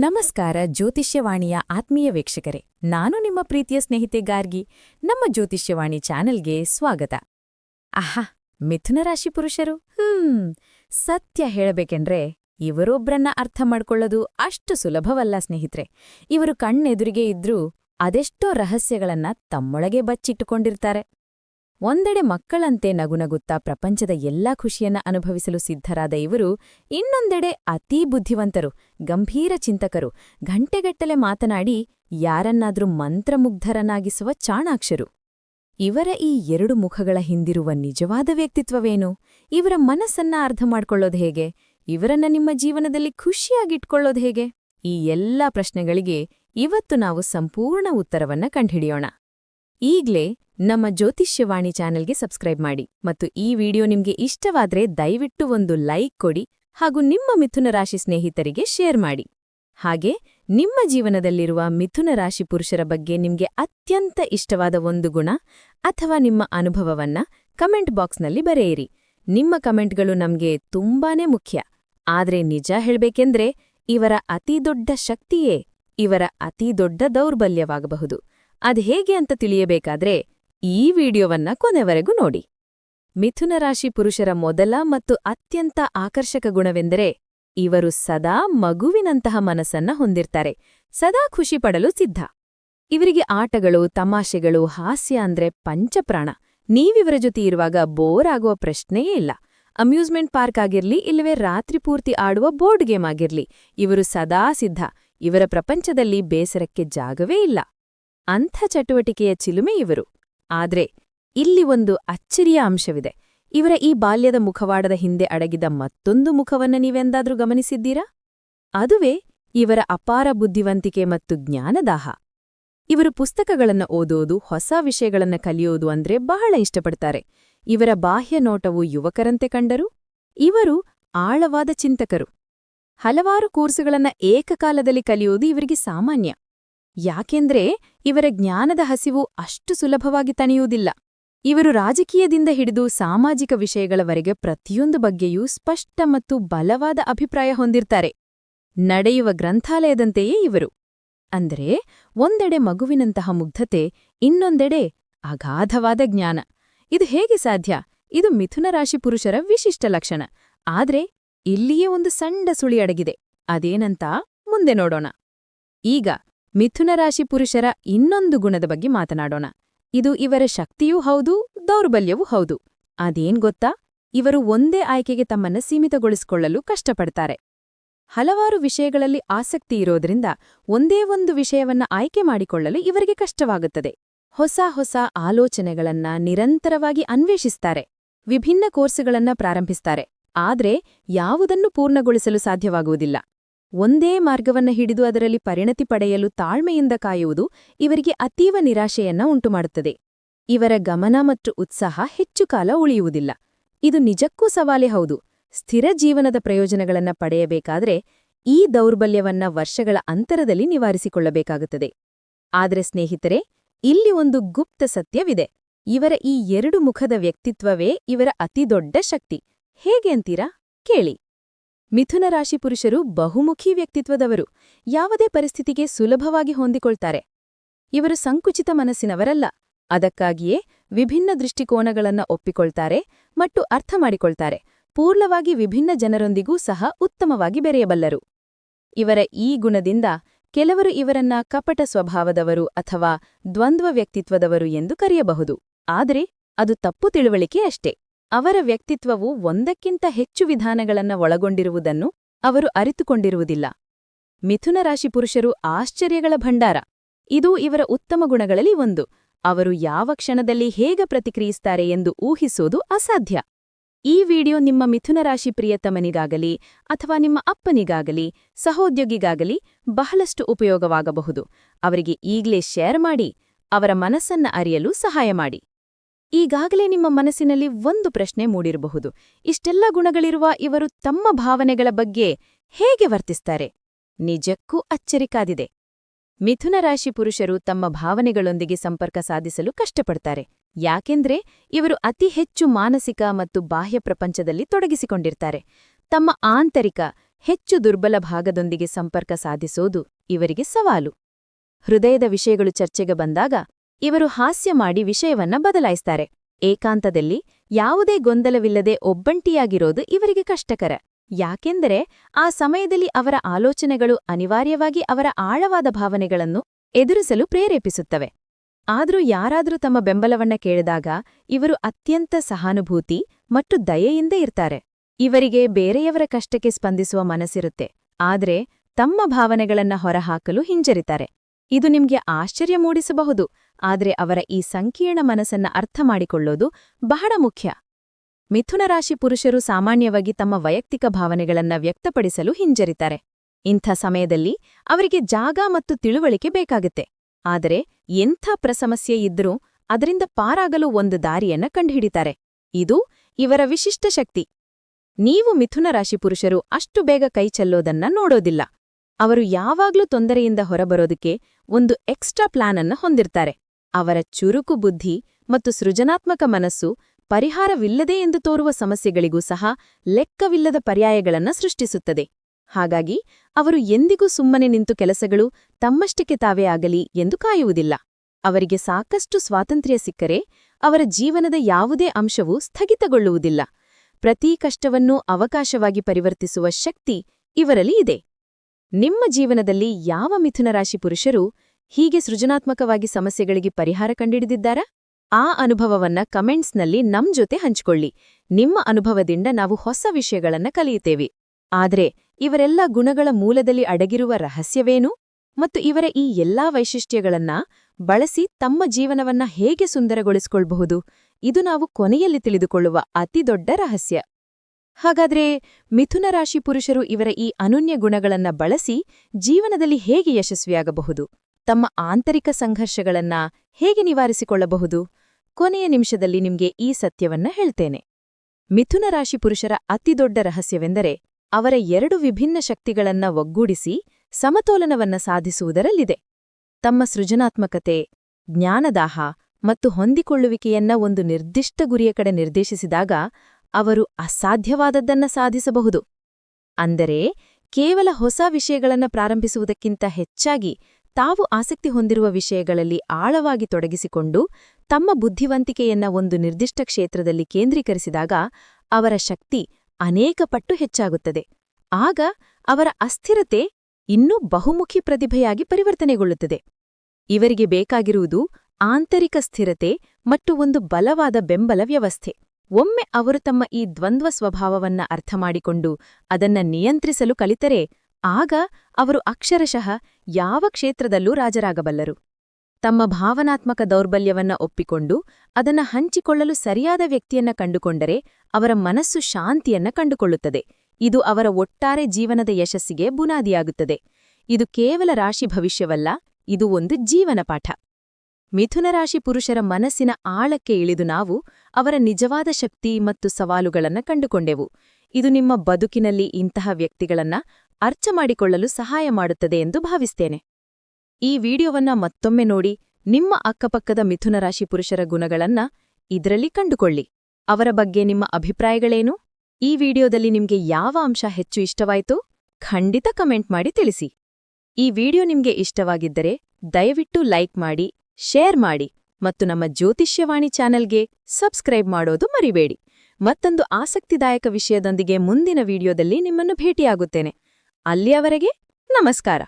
ನಮಸ್ಕಾರ ಜ್ಯೋತಿಷ್ಯವಾಣಿಯ ಆತ್ಮೀಯ ವೀಕ್ಷಕರೇ. ನಾನು ನಿಮ್ಮ ಪ್ರೀತಿಯ ಸ್ನೇಹಿತೆ ಗಾರ್ಗಿ. ನಮ್ಮ ಜ್ಯೋತಿಷ್ಯವಾಣಿ ಚಾನೆಲ್ಗೆ ಸ್ವಾಗತ. ಆಹಾ, ಮಿಥುನ ರಾಶಿ ಪುರುಷರು? ಹ್ಮ್, ಸತ್ಯ ಹೇಳಬೇಕೆಂದ್ರೆ ಇವರೊಬ್ರನ್ನ ಅರ್ಥ ಮಾಡ್ಕೊಳ್ಳೋದು ಅಷ್ಟು ಸುಲಭವಲ್ಲ ಸ್ನೇಹಿತರೆ. ಇವರು ಕಣ್ಣೆದುರಿಗೆ ಇದ್ರೂ ಅದೆಷ್ಟೋ ರಹಸ್ಯಗಳನ್ನ ತಮ್ಮೊಳಗೆ ಬಚ್ಚಿಟ್ಟುಕೊಂಡಿರ್ತಾರೆ. ಒಂದೆಡೆ ಮಕ್ಕಳಂತೆ ನಗುನಗುತ್ತಾ ಪ್ರಪಂಚದ ಎಲ್ಲಾ ಖುಷಿಯನ್ನ ಅನುಭವಿಸಲು ಸಿದ್ಧರಾದ ಇವರು, ಇನ್ನೊಂದೆಡೆ ಅತೀ ಬುದ್ಧಿವಂತರು, ಗಂಭೀರ ಚಿಂತಕರು, ಘಂಟೆಗಟ್ಟಲೆ ಮಾತನಾಡಿ ಯಾರನ್ನಾದ್ರೂ ಮಂತ್ರಮುಗ್ಧರನ್ನಾಗಿಸುವ ಚಾಣಾಕ್ಷರು. ಇವರ ಈ ಎರಡು ಮುಖಗಳ ಹಿಂದಿರುವ ನಿಜವಾದ ವ್ಯಕ್ತಿತ್ವವೇನು? ಇವರ ಮನಸ್ಸನ್ನ ಅರ್ಥ ಮಾಡ್ಕೊಳ್ಳೋದು ಹೇಗೆ? ಇವರನ್ನ ನಿಮ್ಮ ಜೀವನದಲ್ಲಿ ಖುಷಿಯಾಗಿಟ್ಕೊಳ್ಳೋದು ಹೇಗೆ? ಈ ಎಲ್ಲಾ ಪ್ರಶ್ನೆಗಳಿಗೆ ಇವತ್ತು ನಾವು ಸಂಪೂರ್ಣ ಉತ್ತರವನ್ನ ಕಂಡುಹಿಡಿಯೋಣ. ಈಗ್ಲೇ ನಮ್ಮ ಜ್ಯೋತಿಷ್ಯವಾಣಿ ಚಾನೆಲ್ಗೆ ಸಬ್ಸ್ಕ್ರೈಬ್ ಮಾಡಿ ಮತ್ತು ಈ ವಿಡಿಯೋ ನಿಮ್ಗೆ ಇಷ್ಟವಾದ್ರೆ ದಯವಿಟ್ಟು ಒಂದು ಲೈಕ್ ಕೊಡಿ ಹಾಗೂ ನಿಮ್ಮ ಮಿಥುನ ರಾಶಿ ಸ್ನೇಹಿತರಿಗೆ ಶೇರ್ ಮಾಡಿ. ಹಾಗೆ ನಿಮ್ಮ ಜೀವನದಲ್ಲಿರುವ ಮಿಥುನ ರಾಶಿ ಪುರುಷರ ಬಗ್ಗೆ ನಿಮ್ಗೆ ಅತ್ಯಂತ ಇಷ್ಟವಾದ ಒಂದು ಗುಣ ಅಥವಾ ನಿಮ್ಮ ಅನುಭವವನ್ನ ಕಮೆಂಟ್ ಬಾಕ್ಸ್ನಲ್ಲಿ ಬರೆಯಿರಿ. ನಿಮ್ಮ ಕಮೆಂಟ್ಗಳು ನಮ್ಗೆ ತುಂಬಾನೇ ಮುಖ್ಯ. ಆದ್ರೆ ನಿಜ ಹೇಳ್ಬೇಕೆಂದ್ರೆ ಇವರ ಅತಿದೊಡ್ಡ ಶಕ್ತಿಯೇ ಇವರ ಅತಿದೊಡ್ಡ ದೌರ್ಬಲ್ಯವಾಗಬಹುದು. ಅದ್ ಹೇಗೆ ಅಂತ ತಿಳಿಯಬೇಕಾದ್ರೆ ಈ ವಿಡಿಯೋವನ್ನ ಕೊನೆವರೆಗೂ ನೋಡಿ. ಮಿಥುನ ರಾಶಿ ಪುರುಷರ ಮೊದಲ ಮತ್ತು ಅತ್ಯಂತ ಆಕರ್ಷಕ ಗುಣವೆಂದರೆ ಇವರು ಸದಾ ಮಗುವಿನಂತಹ ಮನಸ್ಸನ್ನ ಹೊಂದಿರ್ತಾರೆ, ಸದಾ ಖುಷಿ ಪಡಲು ಸಿದ್ಧ. ಇವರಿಗೆ ಆಟಗಳು, ತಮಾಷೆಗಳು, ಹಾಸ್ಯ ಅಂದ್ರೆ ಪಂಚಪ್ರಾಣ. ನೀವಿವರ ಜೊತೆ ಇರುವಾಗ ಬೋರ್ ಆಗುವ ಪ್ರಶ್ನೆಯೇ ಇಲ್ಲ. ಅಮ್ಯೂಸ್ಮೆಂಟ್ ಪಾರ್ಕ್ ಆಗಿರ್ಲಿ, ಇಲ್ಲವೇ ರಾತ್ರಿ ಪೂರ್ತಿ ಆಡುವ ಬೋರ್ಡ್ ಗೇಮ್ ಆಗಿರ್ಲಿ, ಇವರು ಸದಾ ಸಿದ್ಧ. ಇವರ ಪ್ರಪಂಚದಲ್ಲಿ ಬೇಸರಕ್ಕೆ ಜಾಗವೇ ಇಲ್ಲ. ಅಂಥ ಚಟುವಟಿಕೆಯ ಚಿಲುಮೆ ಇವರು. ಆದ್ರೆ ಇಲ್ಲಿ ಒಂದು ಅಚ್ಚರಿಯ ಅಂಶವಿದೆ. ಇವರ ಈ ಬಾಲ್ಯದ ಮುಖವಾಡದ ಹಿಂದೆ ಅಡಗಿದ ಮತ್ತೊಂದು ಮುಖವನ್ನ ನೀವೆಂದಾದ್ರೂ ಗಮನಿಸಿದ್ದೀರಾ? ಅದುವೇ ಇವರ ಅಪಾರ ಬುದ್ಧಿವಂತಿಕೆ ಮತ್ತು ಜ್ಞಾನದಾಹ. ಇವರು ಪುಸ್ತಕಗಳನ್ನು ಓದೋದು, ಹೊಸ ವಿಷಯಗಳನ್ನ ಕಲಿಯೋದು ಅಂದ್ರೆ ಬಹಳ ಇಷ್ಟಪಡ್ತಾರೆ. ಇವರ ಬಾಹ್ಯ ನೋಟವು ಯುವಕರಂತೆ ಕಂಡರು? ಇವರು ಆಳವಾದ ಚಿಂತಕರು. ಹಲವಾರು ಕೋರ್ಸುಗಳನ್ನ ಏಕಕಾಲದಲ್ಲಿ ಕಲಿಯೋದು ಇವರಿಗೆ ಸಾಮಾನ್ಯ. ಯಾಕೆಂದ್ರೆ ಇವರ ಜ್ಞಾನದ ಹಸಿವು ಅಷ್ಟು ಸುಲಭವಾಗಿ ತಣಿಯುವುದಿಲ್ಲ. ಇವರು ರಾಜಕೀಯದಿಂದ ಹಿಡಿದು ಸಾಮಾಜಿಕ ವಿಷಯಗಳವರೆಗೆ ಪ್ರತಿಯೊಂದು ಬಗ್ಗೆಯೂ ಸ್ಪಷ್ಟ ಮತ್ತು ಬಲವಾದ ಅಭಿಪ್ರಾಯ ಹೊಂದಿರ್ತಾರೆ. ನಡೆಯುವ ಗ್ರಂಥಾಲಯದಂತೆಯೇ ಇವರು. ಅಂದರೆ, ಒಂದೆಡೆ ಮಗುವಿನಂತಹ ಮುಗ್ಧತೆ, ಇನ್ನೊಂದೆಡೆ ಅಗಾಧವಾದ ಜ್ಞಾನ. ಇದು ಹೇಗೆ ಸಾಧ್ಯ? ಇದು ಮಿಥುನ ರಾಶಿ ಪುರುಷರ ವಿಶಿಷ್ಟ ಲಕ್ಷಣ. ಆದ್ರೆ, ಇಲ್ಲಿಯೇ ಒಂದು ಸಣ್ಣ ಸುಳಿ ಅಡಗಿದೆ ಅದೇನಂತ ಮುಂದೆ ನೋಡೋಣ. ಈಗ ಮಿಥುನ ರಾಶಿ ಪುರುಷರ ಇನ್ನೊಂದು ಗುಣದ ಬಗ್ಗೆ ಮಾತನಾಡೋಣ. ಇದು ಇವರ ಶಕ್ತಿಯೂ ಹೌದು, ದೌರ್ಬಲ್ಯವೂ ಹೌದು. ಅದೇನ್ ಗೊತ್ತಾ? ಇವರು ಒಂದೇ ಆಯ್ಕೆಗೆ ತಮ್ಮನ್ನು ಸೀಮಿತಗೊಳಿಸಿಕೊಳ್ಳಲು ಕಷ್ಟಪಡ್ತಾರೆ. ಹಲವಾರು ವಿಷಯಗಳಲ್ಲಿ ಆಸಕ್ತಿ ಇರೋದ್ರಿಂದ ಒಂದೇ ಒಂದು ವಿಷಯವನ್ನ ಆಯ್ಕೆ ಮಾಡಿಕೊಳ್ಳಲು ಇವರಿಗೆ ಕಷ್ಟವಾಗುತ್ತದೆ. ಹೊಸ ಹೊಸ ಆಲೋಚನೆಗಳನ್ನ ನಿರಂತರವಾಗಿ ಅನ್ವೇಷಿಸ್ತಾರೆ. ವಿಭಿನ್ನ ಕೋರ್ಸುಗಳನ್ನ ಪ್ರಾರಂಭಿಸ್ತಾರೆ. ಆದ್ರೆ ಯಾವುದನ್ನು ಪೂರ್ಣಗೊಳಿಸಲು ಸಾಧ್ಯವಾಗುವುದಿಲ್ಲ. ಒಂದೇ ಮಾರ್ಗವನ್ನು ಹಿಡಿದು ಅದರಲ್ಲಿ ಪರಿಣತಿ ಪಡೆಯಲು ತಾಳ್ಮೆಯಿಂದ ಕಾಯುವುದು ಇವರಿಗೆ ಅತೀವ ನಿರಾಶೆಯನ್ನ ಉಂಟುಮಾಡುತ್ತದೆ. ಇವರ ಗಮನ ಮತ್ತು ಉತ್ಸಾಹ ಹೆಚ್ಚು ಕಾಲ ಉಳಿಯುವುದಿಲ್ಲ. ಇದು ನಿಜಕ್ಕೂ ಸವಾಲೇ ಹೌದು. ಸ್ಥಿರ ಜೀವನದ ಪ್ರಯೋಜನಗಳನ್ನು ಪಡೆಯಬೇಕಾದರೆ ಈ ದೌರ್ಬಲ್ಯವನ್ನ ವರ್ಷಗಳ ಅಂತರದಲ್ಲಿ ನಿವಾರಿಸಿಕೊಳ್ಳಬೇಕಾಗುತ್ತದೆ. ಆದರೆ ಸ್ನೇಹಿತರೆ, ಇಲ್ಲಿ ಒಂದು ಗುಪ್ತ ಸತ್ಯವಿದೆ. ಇವರ ಈ ಎರಡು ಮುಖದ ವ್ಯಕ್ತಿತ್ವವೇ ಇವರ ಅತಿದೊಡ್ಡ ಶಕ್ತಿ. ಹೇಗೆ ಅಂತೀರಾ? ಕೇಳಿ. ಮಿಥುನ ರಾಶಿ ಪುರುಷರು ಬಹುಮುಖಿ ವ್ಯಕ್ತಿತ್ವದವರು. ಯಾವುದೇ ಪರಿಸ್ಥಿತಿಗೆ ಸುಲಭವಾಗಿ ಹೊಂದಿಕೊಳ್ತಾರೆ. ಇವರು ಸಂಕುಚಿತ ಮನಸ್ಸಿನವರಲ್ಲ. ಅದಕ್ಕಾಗಿಯೇ ವಿಭಿನ್ನ ದೃಷ್ಟಿಕೋನಗಳನ್ನು ಒಪ್ಪಿಕೊಳ್ತಾರೆ ಮತ್ತು ಅರ್ಥ ಮಾಡಿಕೊಳ್ತಾರೆ. ಪೂರ್ಣವಾಗಿ ವಿಭಿನ್ನ ಜನರೊಂದಿಗೂ ಸಹ ಉತ್ತಮವಾಗಿ ಬೆರೆಯಬಲ್ಲರು. ಇವರ ಈ ಗುಣದಿಂದ ಕೆಲವರು ಇವರನ್ನ ಕಪಟ ಸ್ವಭಾವದವರು ಅಥವಾ ದ್ವಂದ್ವ ವ್ಯಕ್ತಿತ್ವದವರು ಎಂದು ಕರೆಯಬಹುದು. ಆದರೆ ಅದು ತಪ್ಪು ತಿಳುವಳಿಕೆ ಅಷ್ಟೇ. ಅವರ ವ್ಯಕ್ತಿತ್ವವು ಒಂದಕ್ಕಿಂತ ಹೆಚ್ಚು ವಿಧಾನಗಳನ್ನು ಒಳಗೊಂಡಿರುವುದನ್ನು ಅವರು ಅರಿತುಕೊಂಡಿರುವುದಿಲ್ಲ. ಮಿಥುನ ರಾಶಿ ಪುರುಷರು ಆಶ್ಚರ್ಯಗಳ ಭಂಡಾರ. ಇದು ಇವರ ಉತ್ತಮ ಗುಣಗಳಲ್ಲಿ ಒಂದು. ಅವರು ಯಾವ ಕ್ಷಣದಲ್ಲಿ ಹೇಗೆ ಪ್ರತಿಕ್ರಿಯಿಸುತ್ತಾರೆ ಎಂದು ಊಹಿಸುವುದು ಅಸಾಧ್ಯ. ಈ ವಿಡಿಯೋ ನಿಮ್ಮ ಮಿಥುನ ರಾಶಿ ಪ್ರಿಯತಮನಿಗಾಗಲಿ ಅಥವಾ ನಿಮ್ಮ ಅಪ್ಪನಿಗಾಗಲಿ, ಸಹೋದ್ಯೋಗಿಗಾಗಲಿ ಬಹಳಷ್ಟು ಉಪಯೋಗವಾಗಬಹುದು. ಅವರಿಗೆ ಈಗಲೇ ಶೇರ್ ಮಾಡಿ, ಅವರ ಮನಸ್ಸನ್ನ ಅರಿಯಲು ಸಹಾಯ ಮಾಡಿ. ಈಗಾಗಲೇ ನಿಮ್ಮ ಮನಸ್ಸಿನಲ್ಲಿ ಒಂದು ಪ್ರಶ್ನೆ ಮೂಡಿರಬಹುದು. ಇಷ್ಟೆಲ್ಲ ಗುಣಗಳಿರುವ ಇವರು ತಮ್ಮ ಭಾವನೆಗಳ ಬಗ್ಗೆ ಹೇಗೆ ವರ್ತಿಸ್ತಾರೆ? ನಿಜಕ್ಕೂ ಅಚ್ಚರಿಕಾದಿದೆ ಮಿಥುನ ರಾಶಿ ಪುರುಷರು ತಮ್ಮ ಭಾವನೆಗಳೊಂದಿಗೆ ಸಂಪರ್ಕ ಸಾಧಿಸಲು ಕಷ್ಟಪಡ್ತಾರೆ. ಯಾಕೆಂದ್ರೆ ಇವರು ಅತಿ ಹೆಚ್ಚು ಮಾನಸಿಕ ಮತ್ತು ಬಾಹ್ಯ ಪ್ರಪಂಚದಲ್ಲಿ ತೊಡಗಿಸಿಕೊಂಡಿರ್ತಾರೆ. ತಮ್ಮ ಆಂತರಿಕ, ಹೆಚ್ಚು ದುರ್ಬಲ ಭಾಗದೊಂದಿಗೆ ಸಂಪರ್ಕ ಸಾಧಿಸೋದು ಇವರಿಗೆ ಸವಾಲು. ಹೃದಯದ ವಿಷಯಗಳು ಚರ್ಚೆಗೆ ಬಂದಾಗ ಇವರು ಹಾಸ್ಯ ಮಾಡಿ ವಿಷಯವನ್ನ ಬದಲಾಯಿಸ್ತಾರೆ. ಏಕಾಂತದಲ್ಲಿ ಯಾವುದೇ ಗೊಂದಲವಿಲ್ಲದೆ ಒಬ್ಬಂಟಿಯಾಗಿರೋದು ಇವರಿಗೆ ಕಷ್ಟಕರ. ಯಾಕೆಂದರೆ ಆ ಸಮಯದಲ್ಲಿ ಅವರ ಆಲೋಚನೆಗಳು ಅನಿವಾರ್ಯವಾಗಿ ಅವರ ಆಳವಾದ ಭಾವನೆಗಳನ್ನು ಎದುರಿಸಲು ಪ್ರೇರೇಪಿಸುತ್ತವೆ. ಆದರೂ ಯಾರಾದರೂ ತಮ್ಮ ಬೆಂಬಲವನ್ನ ಕೇಳಿದಾಗ ಇವರು ಅತ್ಯಂತ ಸಹಾನುಭೂತಿ ಮತ್ತು ದಯೆಯಿಂದ ಇರ್ತಾರೆ. ಇವರಿಗೆ ಬೇರೆಯವರ ಕಷ್ಟಕ್ಕೆ ಸ್ಪಂದಿಸುವ ಮನಸ್ಸಿರುತ್ತೆ. ಆದ್ರೆ ತಮ್ಮ ಭಾವನೆಗಳನ್ನ ಹೊರಹಾಕಲು ಹಿಂಜರಿತಾರೆ. ಇದು ನಿಮ್ಗೆ ಆಶ್ಚರ್ಯ ಮೂಡಿಸಬಹುದು, ಆದರೆ ಅವರ ಈ ಸಂಕೀರ್ಣ ಮನಸ್ಸನ್ನ ಅರ್ಥ ಮಾಡಿಕೊಳ್ಳೋದು ಬಹಳ ಮುಖ್ಯ. ಮಿಥುನ ರಾಶಿ ಪುರುಷರು ಸಾಮಾನ್ಯವಾಗಿ ತಮ್ಮ ವೈಯಕ್ತಿಕ ಭಾವನೆಗಳನ್ನ ವ್ಯಕ್ತಪಡಿಸಲು ಹಿಂಜರಿತಾರೆ. ಇಂಥ ಸಮಯದಲ್ಲಿ ಅವರಿಗೆ ಜಾಗ ಮತ್ತು ತಿಳುವಳಿಕೆ ಬೇಕಾಗುತ್ತೆ. ಆದರೆ ಎಂಥ ಪ್ರಸಮಸ್ಯೆ ಇದ್ರೂ ಅದರಿಂದ ಪಾರಾಗಲು ಒಂದು ದಾರಿಯನ್ನ ಕಂಡುಹಿಡಿತಾರೆ. ಇದು ಇವರ ವಿಶಿಷ್ಟ ಶಕ್ತಿ. ನೀವು ಮಿಥುನ ರಾಶಿ ಪುರುಷರು ಅಷ್ಟು ಬೇಗ ಕೈ ಚೆಲ್ಲೋದನ್ನ ನೋಡೋದಿಲ್ಲ. ಅವರು ಯಾವಾಗ್ಲೂ ತೊಂದರೆಯಿಂದ ಹೊರಬರೋದಕ್ಕೆ ಒಂದು ಎಕ್ಸ್ಟ್ರಾ ಪ್ಲಾನ್ ಅನ್ನ ಹೊಂದಿರ್ತಾರೆ. ಅವರ ಚುರುಕು ಬುದ್ಧಿ ಮತ್ತು ಸೃಜನಾತ್ಮಕ ಮನಸ್ಸು ಪರಿಹಾರವಿಲ್ಲದೆ ಎಂದು ತೋರುವ ಸಮಸ್ಯೆಗಳಿಗೂ ಸಹ ಲೆಕ್ಕವಿಲ್ಲದ ಪರ್ಯಾಯಗಳನ್ನ ಸೃಷ್ಟಿಸುತ್ತದೆ. ಹಾಗಾಗಿ ಅವರು ಎಂದಿಗೂ ಸುಮ್ಮನೆ ನಿಂತು ಕೆಲಸಗಳು ತಮ್ಮಷ್ಟಕ್ಕೆ ತಾವೇ ಆಗಲಿ ಎಂದು ಕಾಯುವುದಿಲ್ಲ. ಅವರಿಗೆ ಸಾಕಷ್ಟು ಸ್ವಾತಂತ್ರ್ಯ ಸಿಕ್ಕರೆ ಅವರ ಜೀವನದ ಯಾವುದೇ ಅಂಶವೂ ಸ್ಥಗಿತಗೊಳ್ಳುವುದಿಲ್ಲ. ಪ್ರತೀ ಕಷ್ಟವನ್ನೂ ಅವಕಾಶವಾಗಿ ಪರಿವರ್ತಿಸುವ ಶಕ್ತಿ ಇವರಲ್ಲಿ ಇದೆ. ನಿಮ್ಮ ಜೀವನದಲ್ಲಿ ಯಾವ ಮಿಥುನ ರಾಶಿ ಪುರುಷರು ಹೀಗೆ ಸೃಜನಾತ್ಮಕವಾಗಿ ಸಮಸ್ಯೆಗಳಿಗೆ ಪರಿಹಾರ ಕಂಡಿಡಿದಿದ್ದಾರ? ಆ ಅನುಭವವನ್ನ ಕಮೆಂಟ್ಸ್ನಲ್ಲಿ ನಮ್ ಜೊತೆ ಹಂಚಿಕೊಳ್ಳಿ. ನಿಮ್ಮ ಅನುಭವದಿಂದ ನಾವು ಹೊಸ ವಿಷಯಗಳನ್ನ ಕಲಿಯುತ್ತೇವೆ. ಆದರೆ, ಇವರೆಲ್ಲ ಗುಣಗಳ ಮೂಲದಲ್ಲಿ ಅಡಗಿರುವ ರಹಸ್ಯವೇನು? ಮತ್ತು ಇವರ ಈ ಎಲ್ಲಾ ವೈಶಿಷ್ಟ್ಯಗಳನ್ನ ಬಳಸಿ ತಮ್ಮ ಜೀವನವನ್ನ ಹೇಗೆ ಸುಂದರಗೊಳಿಸಿಕೊಳ್ಬಹುದು? ಇದು ನಾವು ಕೊನೆಯಲ್ಲಿ ತಿಳಿದುಕೊಳ್ಳುವ ಅತಿದೊಡ್ಡ ರಹಸ್ಯ. ಹಾಗಾದ್ರೆ ಮಿಥುನ ರಾಶಿ ಪುರುಷರು ಇವರ ಈ ಅನುನ್ಯ ಗುಣಗಳನ್ನ ಬಳಸಿ ಜೀವನದಲ್ಲಿ ಹೇಗೆ ಯಶಸ್ವಿಯಾಗಬಹುದು? ತಮ್ಮ ಆಂತರಿಕ ಸಂಘರ್ಷಗಳನ್ನ ಹೇಗೆ ನಿವಾರಿಸಿಕೊಳ್ಳಬಹುದು? ಕೊನೆಯ ನಿಮಿಷದಲ್ಲಿ ನಿಮ್ಗೆ ಈ ಸತ್ಯವನ್ನ ಹೇಳ್ತೇನೆ. ಮಿಥುನ ರಾಶಿ ಪುರುಷರ ಅತಿದೊಡ್ಡ ರಹಸ್ಯವೆಂದರೆ ಅವರ ಎರಡು ವಿಭಿನ್ನ ಶಕ್ತಿಗಳನ್ನ ಒಗ್ಗೂಡಿಸಿ ಸಮತೋಲನವನ್ನ ಸಾಧಿಸುವುದರಲ್ಲಿದೆ. ತಮ್ಮ ಸೃಜನಾತ್ಮಕತೆ, ಜ್ಞಾನದಾಹ ಮತ್ತು ಹೊಂದಿಕೊಳ್ಳುವಿಕೆಯನ್ನ ಒಂದು ನಿರ್ದಿಷ್ಟ ಗುರಿಯ ಕಡೆ ನಿರ್ದೇಶಿಸಿದಾಗ ಅವರು ಅಸಾಧ್ಯವಾದದ್ದನ್ನ ಸಾಧಿಸಬಹುದು. ಅಂದರೆ ಕೇವಲ ಹೊಸ ವಿಷಯಗಳನ್ನ ಪ್ರಾರಂಭಿಸುವುದಕ್ಕಿಂತ ಹೆಚ್ಚಾಗಿ ತಾವು ಆಸಕ್ತಿ ಹೊಂದಿರುವ ವಿಷಯಗಳಲ್ಲಿ ಆಳವಾಗಿ ತೊಡಗಿಸಿಕೊಂಡು ತಮ್ಮ ಬುದ್ಧಿವಂತಿಕೆಯನ್ನ ಒಂದು ನಿರ್ದಿಷ್ಟ ಕ್ಷೇತ್ರದಲ್ಲಿ ಕೇಂದ್ರೀಕರಿಸಿದಾಗ ಅವರ ಶಕ್ತಿ ಅನೇಕ ಪಟ್ಟು ಹೆಚ್ಚಾಗುತ್ತದೆ. ಆಗ ಅವರ ಅಸ್ಥಿರತೆ ಇನ್ನೂ ಬಹುಮುಖಿ ಪ್ರತಿಭೆಯಾಗಿ ಪರಿವರ್ತನೆಗೊಳ್ಳುತ್ತದೆ. ಇವರಿಗೆ ಬೇಕಾಗಿರುವುದು ಆಂತರಿಕ ಸ್ಥಿರತೆ ಮತ್ತು ಒಂದು ಬಲವಾದ ಬೆಂಬಲ ವ್ಯವಸ್ಥೆ. ಒಮ್ಮೆ ಅವರು ತಮ್ಮ ಈ ದ್ವಂದ್ವ ಸ್ವಭಾವವನ್ನ ಅರ್ಥಮಾಡಿಕೊಂಡು ಅದನ್ನ ನಿಯಂತ್ರಿಸಲು ಕಲಿತರೆ, ಆಗ ಅವರು ಅಕ್ಷರಶಃ ಯಾವ ಕ್ಷೇತ್ರದಲ್ಲೂ ರಾಜರಾಗಬಲ್ಲರು. ತಮ್ಮ ಭಾವನಾತ್ಮಕ ದೌರ್ಬಲ್ಯವನ್ನ ಒಪ್ಪಿಕೊಂಡು ಅದನ್ನ ಹಂಚಿಕೊಳ್ಳಲು ಸರಿಯಾದ ವ್ಯಕ್ತಿಯನ್ನ ಕಂಡುಕೊಂಡರೆ ಅವರ ಮನಸ್ಸು ಶಾಂತಿಯನ್ನ ಕಂಡುಕೊಳ್ಳುತ್ತದೆ. ಇದು ಅವರ ಒಟ್ಟಾರೆ ಜೀವನದ ಯಶಸ್ಸಿಗೆ ಬುನಾದಿಯಾಗುತ್ತದೆ. ಇದು ಕೇವಲ ರಾಶಿ ಭವಿಷ್ಯವಲ್ಲ, ಇದು ಒಂದು ಜೀವನ ಪಾಠ. ಮಿಥುನ ರಾಶಿ ಪುರುಷರ ಮನಸ್ಸಿನ ಆಳಕ್ಕೆ ಇಳಿದು ನಾವು ಅವರ ನಿಜವಾದ ಶಕ್ತಿ ಮತ್ತು ಸವಾಲುಗಳನ್ನು ಕಂಡುಕೊಂಡೆವು. ಇದು ನಿಮ್ಮ ಬದುಕಿನಲ್ಲಿ ಇಂತಹ ವ್ಯಕ್ತಿಗಳನ್ನ ಅರ್ಚ ಮಾಡಿಕೊಳ್ಳಲು ಸಹಾಯ ಮಾಡುತ್ತದೆ ಎಂದು ಭಾವಿಸ್ತೇನೆ. ಈ ವಿಡಿಯೋವನ್ನ ಮತ್ತೊಮ್ಮೆ ನೋಡಿ, ನಿಮ್ಮ ಅಕ್ಕಪಕ್ಕದ ಮಿಥುನ ರಾಶಿ ಪುರುಷರ ಗುಣಗಳನ್ನ ಇದರಲ್ಲಿ ಕಂಡುಕೊಳ್ಳಿ. ಅವರ ಬಗ್ಗೆ ನಿಮ್ಮ ಅಭಿಪ್ರಾಯಗಳೇನು? ಈ ವಿಡಿಯೋದಲ್ಲಿ ನಿಮ್ಗೆ ಯಾವ ಅಂಶ ಹೆಚ್ಚು ಇಷ್ಟವಾಯಿತು? ಖಂಡಿತ ಕಮೆಂಟ್ ಮಾಡಿ ತಿಳಿಸಿ. ಈ ವಿಡಿಯೋ ನಿಮ್ಗೆ ಇಷ್ಟವಾಗಿದ್ದರೆ ದಯವಿಟ್ಟು ಲೈಕ್ ಮಾಡಿ ಶೇರ್ ಮಾಡಿ ಮತ್ತು ನಮ್ಮ ಜ್ಯೋತಿಷ್ಯವಾಣಿ ಚಾನೆಲ್ಗೆ ಸಬ್ಸ್ಕ್ರೈಬ್ ಮಾಡೋದು ಮರಿಬೇಡಿ. ಮತ್ತೊಂದು ಆಸಕ್ತಿದಾಯಕ ವಿಷಯದೊಂದಿಗೆ ಮುಂದಿನ ವಿಡಿಯೋದಲ್ಲಿ ನಿಮ್ಮನ್ನು ಭೇಟಿಯಾಗುತ್ತೇನೆ. ಅಲ್ಲಿಯವರೆಗೆ ನಮಸ್ಕಾರ.